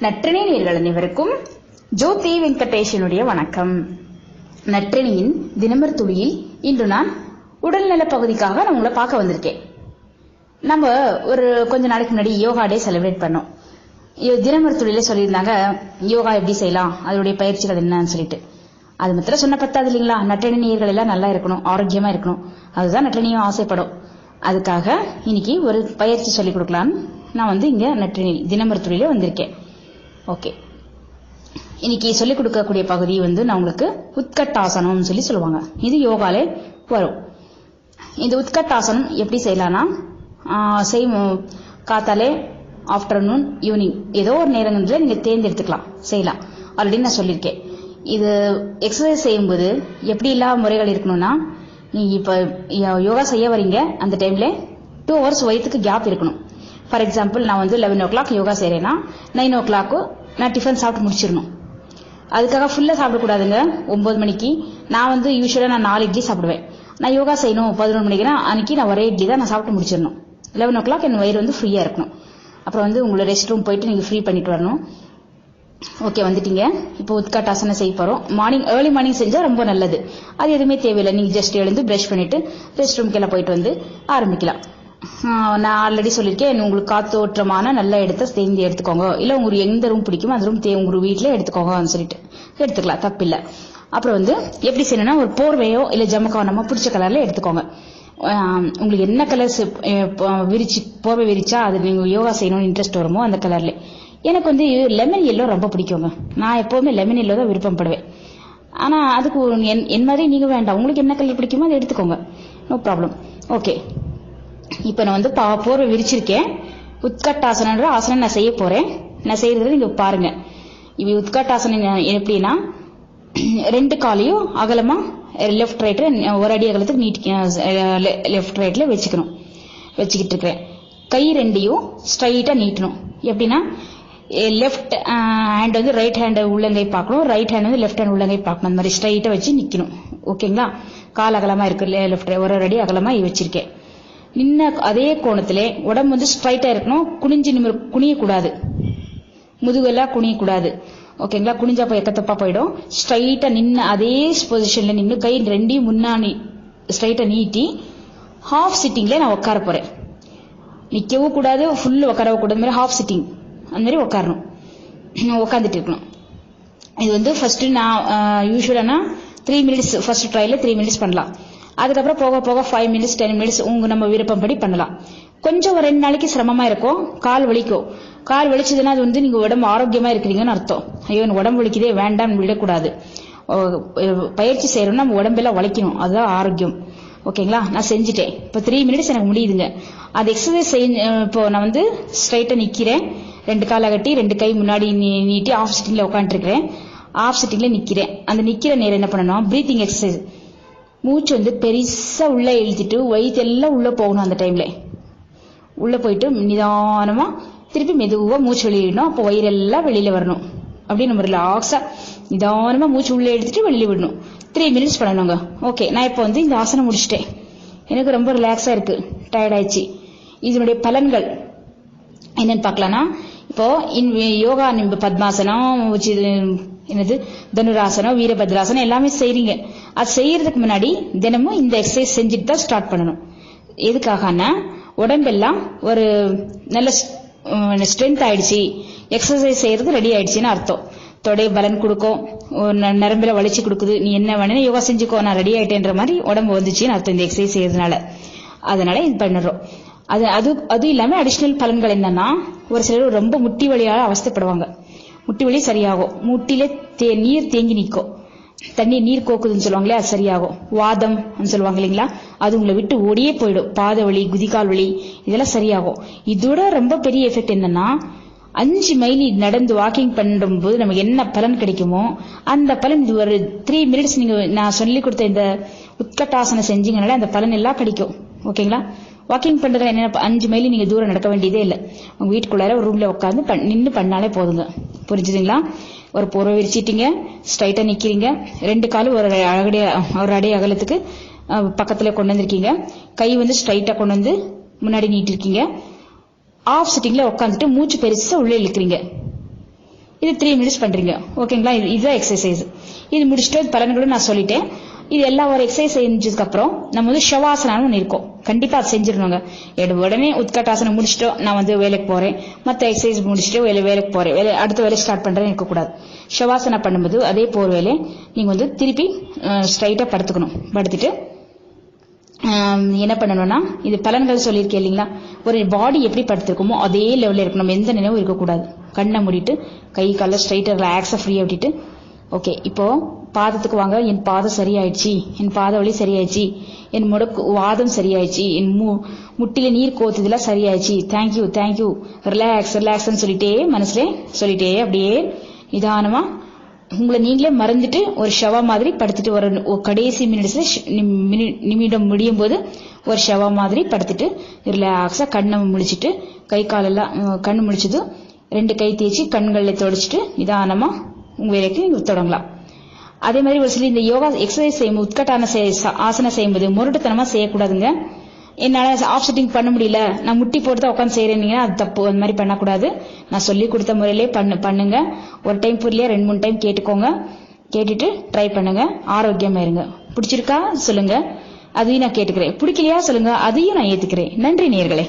நற்றினை நேர்கள் அனைவருக்கும். ஜோதி வெங்கடேஷனுடைய வணக்கம். நற்றினியின் தினமர் துளியில் இன்று நான் உடல்நல பகுதிக்காக நான் உங்களை பார்க்க வந்திருக்கேன். நம்ம ஒரு கொஞ்ச நாளைக்கு முன்னாடி யோகா டே செலிப்ரேட் பண்ணோம். தினமர் துளியில சொல்லியிருந்தாங்க யோகா எப்படி செய்யலாம் அதனுடைய பயிற்சிகள் என்னன்னு சொல்லிட்டு. அது மாத்திரம் சொன்ன பத்தாது இல்லைங்களா? நட்டணி நீர்கள் எல்லாம் நல்லா இருக்கணும் ஆரோக்கியமா இருக்கணும். அதுதான் நட்டணியும் ஆசைப்படும். அதுக்காக இன்னைக்கு ஒரு பயிற்சி சொல்லிக் கொடுக்கலான்னு நான் வந்து இங்க நற்றினி தினமர் வந்திருக்கேன். ஓகே இன்னைக்கு சொல்லிக் கொடுக்கக்கூடிய பகுதி வந்து நான் உங்களுக்கு உத்கட்டாசனம்னு சொல்லி சொல்லுவாங்க. இது யோகாலே வரும். இந்த உத்கட்டாசனம் எப்படி செய்யலாம்னா செய் காத்தாலே ஆஃப்டர்நூன் ஈவினிங் ஏதோ ஒரு நேரங்களில் நீங்கள் தேர்ந்தெடுத்துக்கலாம் செய்யலாம். ஆல்ரெடி நான் சொல்லியிருக்கேன். இது எக்ஸசைஸ் செய்யும்போது எப்படி இல்லாத முறைகள் இருக்கணும்னா நீங்க இப்போ யோகா செய்ய வரீங்க அந்த டைம்ல டூ ஹவர்ஸ் வயிற்றுக்கு கேப் இருக்கணும். ஃபார் எக்ஸாம்பிள் நான் வந்து லெவன் ஓ கிளாக் யோகா செய்கிறேன்னா நைன் ஓ கிளாக்கு நான் டிஃபன் சாப்பிட்டு முடிச்சிடணும். அதுக்காக ஃபுல்லாக சாப்பிடக்கூடாதுங்க. ஒம்பது மணிக்கு. நான் வந்து யூஸ்வலாக நான் நாலு இட்லி சாப்பிடுவேன். நான் யோகா செய்யணும் பதினொன்று மணிக்குனா அன்னைக்கு நான் ஒரே இட்லி தான் நான் சாப்பிட்டு முடிச்சிடணும். லெவன் ஓ கிளாக் என் வயிறு வந்து ஃப்ரீயாக இருக்கணும். அப்புறம் வந்து உங்களை ரெஸ்ட் ரூம் போயிட்டு நீங்கள் ஃப்ரீ பண்ணிட்டு வரணும். ஓகே வந்துட்டீங்க. இப்போ உத்காட்டாசனம் செய்ய போகிறோம் மார்னிங் ஏர்லி மார்னிங் செஞ்சால் ரொம்ப நல்லது. அது எதுவுமே தேவையில்லை. நீங்கள் ஜஸ்ட் எழுந்து ப்ரஷ் பண்ணிட்டு ரெஸ்ட் ரூம்க்கெல்லாம் போயிட்டு வந்து ஆரம்பிக்கலாம். நான் ஆல்ரெடி சொல்லியிருக்கேன். உங்களுக்கு காத்தோற்றமான நல்ல இடத்த தேர்ந்து எடுத்துக்கோங்க. இல்லை உங்களுக்கு எந்த ரூம் பிடிக்குமோ அந்த ரூம் தே உங்கள் வீட்ல எடுத்துக்கோங்கன்னு சொல்லிட்டு. எடுத்துக்கலாம் தப்பில்லை. அப்புறம் வந்து எப்படி செய்யணும்னா ஒரு போர்வையோ இல்லை ஜமக்கவனமோ பிடிச்ச கலரில் எடுத்துக்கோங்க. உங்களுக்கு என்ன கலர்ஸ் விரிச்சு போர்வை விரிச்சா அது நீங்கள் யோகா செய்யணும்னு இன்ட்ரெஸ்ட் வருமோ அந்த கலர்ல எனக்கு வந்து லெமன் எல்லோ ரொம்ப பிடிக்குங்க. நான் எப்பவுமே லெமன் எல்லோ தான் விருப்பப்படுவேன். ஆனால் அதுக்கு என்- என் மாதிரி நீங்கள் வேண்டாம். உங்களுக்கு என்ன கலர் பிடிக்குமோ அதை எடுத்துக்கோங்க. நோ ப்ராப்ளம் ஓகே இப்போ நான் வந்து பா- போர்வை விரிச்சிருக்கேன். உத்கட்டாசனன்ற ஆசனம் நான் செய்ய போறேன். நான் செய்யறது நீங்க பாருங்க. இப்படி உத்கட்டாசனம் எப்படின்னா ரெண்டு காலையும் அகலமா லெஃப்ட் ரைட் ஒரு அடி அகலத்துக்கு நீட்டி லெஃப்ட் ரைட்ல வச்சுக்கணும். வச்சுக்கிட்டு இருக்கிறேன். கை ரெண்டையும் ஸ்ட்ரைட்டா நீட்டணும். எப்படின்னா லெஃப்ட் ஹேண்ட் வந்து ரைட் ஹேண்ட் உள்ளங்கை பார்க்கணும். ரைட் ஹேண்ட் வந்து லெஃப்ட் ஹேண்ட் உள்ளங்கை பார்க்கணும். அந்த மாதிரி ஸ்ட்ரைட்டா வச்சு நிக்கணும். ஓகேங்களா? கால் அகலமா இருக்கு லெஃப்ட் ஒரு ஒரு அடி அகலமா வச்சிருக்கேன். நின்ன அதே கோணத்துல உடம்பு வந்து ஸ்ட்ரைட்டா இருக்கணும். குனிஞ்சு நிமிர் குனியக்கூடாது. முதுகெல்லாம் குனியக்கூடாது. ஓகேங்களா குனிஞ்சா போய் எக்கத்தப்பா போயிடும். ஸ்ட்ரைட்டா நின்ன அதே பொசிஷன்ல நின்று கை ரெண்டையும் முன்னாடி ஸ்ட்ரைட்டா நீட்டி ஹாஃப் சிட்டிங்ல நான் உட்கார போறேன். நிற்கவும் கூடாது ஃபுல் உட்காரவும் கூடாது. மாதிரி ஹாஃப் சிட்டிங் அந்த மாதிரி உட்காரணும். உட்காந்துட்டு இருக்கணும். இது வந்து ஃபர்ஸ்ட் நான் யூஸ்வலானா த்ரீ மினிட்ஸ் ஃபர்ஸ்ட் ட்ரையில் த்ரீ மினிட்ஸ் பண்ணலாம். அதுக்கப்புறம் போக போக ஃபைவ் மினிட்ஸ் டென் மினிட்ஸ் உங்க நம்ம விருப்பப்படி பண்ணலாம். கொஞ்சம் ஒரு ரெண்டு நாளைக்கு சிரமமா இருக்கும். கால் வலிக்கும். கால் வலிச்சதுன்னா அது வந்து நீங்க உடம்பு ஆரோக்கியமா இருக்கிறீங்கன்னு அர்த்தம். ஐயோ உடம்பு வலிக்குதே வேண்டாம்னு விடக்கூடாது. ஓ, பயிற்சி செய்யறோம்னா நம்ம உடம்பெல்லாம் வலிக்கணும். அதுதான் ஆரோக்கியம். ஓகேங்களா? நான் செஞ்சுட்டேன். இப்போ த்ரீ மினிட்ஸ் எனக்கு முடியுதுங்க. அது எக்ஸசைஸ் செய்ய இப்போ நான் வந்து ஸ்ட்ரைட்டாக நிற்கிறேன் ரெண்டு காலை கட்டி ரெண்டு கை முன்னாடி நீ- நீட்டி ஆஃப் சிட்டிங்கில் உட்காந்துருக்கிறேன் ஆஃப் சிட்டிங்கில் நிற்கிறேன் அந்த நிற்கிற நேரம் என்ன பண்ணணும்? ப்ரீத்திங் எக்ஸசைஸ் மூச்சு வந்து பெருசா உள்ள இழுத்துட்டு வயிற்று எல்லாம் உள்ள போகணும் அந்த டைம்ல உள்ள போயிட்டு நிதானமா திருப்பி மெதுவா மூச்சு வெளியிடணும். அப்போ வயிறெல்லாம் வெளியில வரணும். அப்படின்னு நம்ம ரிலாக்ஸா நிதானமா மூச்சு உள்ள எடுத்துட்டு வெளியில விடணும். த்ரீ மினிட்ஸ் பண்ணணுங்க. ஓகே நான் இப்போ வந்து இந்த ஆசனம் முடிச்சிட்டேன். எனக்கு ரொம்ப ரிலாக்ஸா இருக்கு. டயர்டாயிடுச்சு இதனுடைய பலன்கள் என்னன்னு பார்க்கலாம்னா இப்போ இன் யோகா பத்மாசனம் என்னது? தனுராசனம் வீரபத்ராசனம் எல்லாமே செய்றீங்க. அது செய்யறதுக்கு முன்னாடி தினமும் இந்த எக்ஸசைஸ் செஞ்சுட்டு தான் ஸ்டார்ட் பண்ணணும். எதுக்காகனா உடம்பெல்லாம் ஒரு நல்ல ஸ்ட்ரென்த் ஆயிடுச்சு. எக்ஸசைஸ் செய்யறது ரெடி ஆயிடுச்சுன்னு அர்த்தம். தொடை பலன் கொடுக்கும். ந- நரம்புல வலிச்சு கொடுக்குது. நீ என்ன வேணும் யோகா செஞ்சுக்கோ நான் ரெடி ஆயிட்டேன்ற மாதிரி உடம்பு வந்துச்சுன்னு அர்த்தம் இந்த எக்ஸசைஸ் செய்யறதுனால. அதனால இது பண்ணுறோம். அது அது அது இல்லாம அடிஷனல் பலன்கள் என்னன்னா ஒரு சிலர் ரொம்ப முட்டி வழியால அவஸ்தைப்படுவாங்க. முட்டி வலி சரியாகும். முட்டில தே நீர் தேங்கி நிற்கும். தண்ணி நீர் கோக்குதுன்னு சொல்லுவாங்களே அது சரியாகும். வாதம் சொல்லுவாங்க இல்லைங்களா? அது உங்களை விட்டு ஓடியே போயிடும். பாத வலி குதிகால் வலி இதெல்லாம் சரியாகும். இதோட ரொம்ப பெரிய எஃபெக்ட் என்னன்னா அஞ்சு மைல் நடந்து வாக்கிங் பண்ணும்போது நமக்கு என்ன பலன் கிடைக்குமோ அந்த பலன் இது ஒரு த்ரீ மினிட்ஸ் நீங்க நான் சொல்லி கொடுத்த இந்த உட்கட்டாசனம் செஞ்சீங்கனால அந்த பலன் எல்லாம் கிடைக்கும். ஓகேங்களா? வாக்கிங் பண்றதுல என்ன அஞ்சு மைல் நீங்க தூரம் நடக்க வேண்டியதே இல்லை. உங்க வீட்டுக்குள்ளார ஒரு ரூம்ல உட்காந்து நின்று பண்ணாலே போதுங்க. புரிஞ்சுதுங்களா? ஒரு பொருள் விரிச்சிட்டீங்க ஸ்ட்ரைட்டா நிக்கிறீங்க. ரெண்டு காலும் ஒரு அழகடி ஒரு அடி அகலத்துக்கு பக்கத்துல கொண்டு வந்திருக்கீங்க. கை வந்து ஸ்ட்ரைட்டா கொண்டு வந்து முன்னாடி நீட்டிருக்கீங்க. ஆஃப் சிட்டிங்ல உட்காந்துட்டு மூச்சு பெருசா உள்ள இழுக்கிறீங்க. இது த்ரீ மினிட்ஸ் பண்றீங்க. ஓகேங்களா இது இதுதான் எக்ஸசைஸ் இது முடிச்சுட்டு பலன்களும் நான் சொல்லிட்டேன். இது எல்லா ஒரு எக்ஸசைஸ் செஞ்சதுக்கு அப்புறம் நம்ம வந்து ஷவாசனான்னு ஒன்று இருக்கும். கண்டிப்பா அது செஞ்சிடணுங்க. உடனே உத்கட்டாசனம் முடிச்சுட்டு நான் வந்து வேலைக்கு போறேன். மற்ற எக்ஸசைஸ் முடிச்சுட்டு வேலை வேலைக்கு போறேன். வேலை அடுத்த வேலை ஸ்டார்ட் பண்றேன்னு இருக்கக்கூடாது ஷவாசனா பண்ணும்போது அதே போர் வேலை. நீங்க வந்து திருப்பி ஸ்ட்ரைட்டா படுத்துக்கணும். படுத்துட்டு என்ன பண்ணணும்னா இது பலன்கள் சொல்லியிருக்கேன் இல்லைங்களா? ஒரு பாடி எப்படி படுத்திருக்குமோ அதே லெவலில் இருக்கணும். எந்த நினைவும் இருக்கக்கூடாது. கண்ணை மூடிட்டு கை காலை ஸ்ட்ரைட்டாக ரிலாக்ஸாக ஃப்ரீயாக விட்டுட்டு ஓகே இப்போ பாதத்துக்கு வாங்க. என் பாதம் சரியாயிடுச்சு. என் பாத வலி சரியாயிடுச்சு. என் முடக்கு வாதம் சரியாயிடுச்சு. என் மு முட்டில நீர் கோத்துதெல்லாம் சரியாயிடுச்சு. தேங்க்யூ தேங்க்யூ ரிலாக்ஸ் ரிலாக்ஸ்னு சொல்லிட்டே மனசுல சொல்லிட்டே அப்படியே நிதானமா உங்களை நீங்களே மறந்துட்டு ஒரு ஷவா மாதிரி படுத்துட்டு ஒரு கடைசி மினிட்ஸ்ல நிமிடம் முடியும் போது ஒரு ஷவா மாதிரி படுத்துட்டு ரிலாக்ஸா கண்ணை முழிச்சிட்டு கை காலெல்லாம் கண் முடிச்சதும் முழிச்சதும் ரெண்டு கை தேய்ச்சி கண்களை தொடச்சிட்டு நிதானமா வேலைக்கு நீங்க தொடங்கலாம். அதே மாதிரி ஒரு சில இந்த யோகா எக்ஸசைஸ் செய்யும் உட்கட்டான ஆசனம் செய்யும்போது முரட்டுத்தனமா செய்யக்கூடாதுங்க. என்னால ஆஃப் செட்டிங் பண்ண முடியல நான் முட்டி போட்டு தான் உட்காந்து செய்கிறேன்னீங்கன்னா அது தப்பு. அந்த மாதிரி பண்ணக்கூடாது. நான் சொல்லி கொடுத்த முறையிலே பண்ணு பண்ணுங்க. ஒரு டைம் புரியல ரெண்டு மூணு டைம் கேட்டுக்கோங்க. கேட்டுட்டு ட்ரை பண்ணுங்க. ஆரோக்கியமா இருங்க. பிடிச்சிருக்கா? சொல்லுங்க. அதையும் நான் கேட்டுக்கிறேன். பிடிக்கலையா? சொல்லுங்க. அதையும் நான் ஏத்துக்கிறேன். நன்றி நேர்களே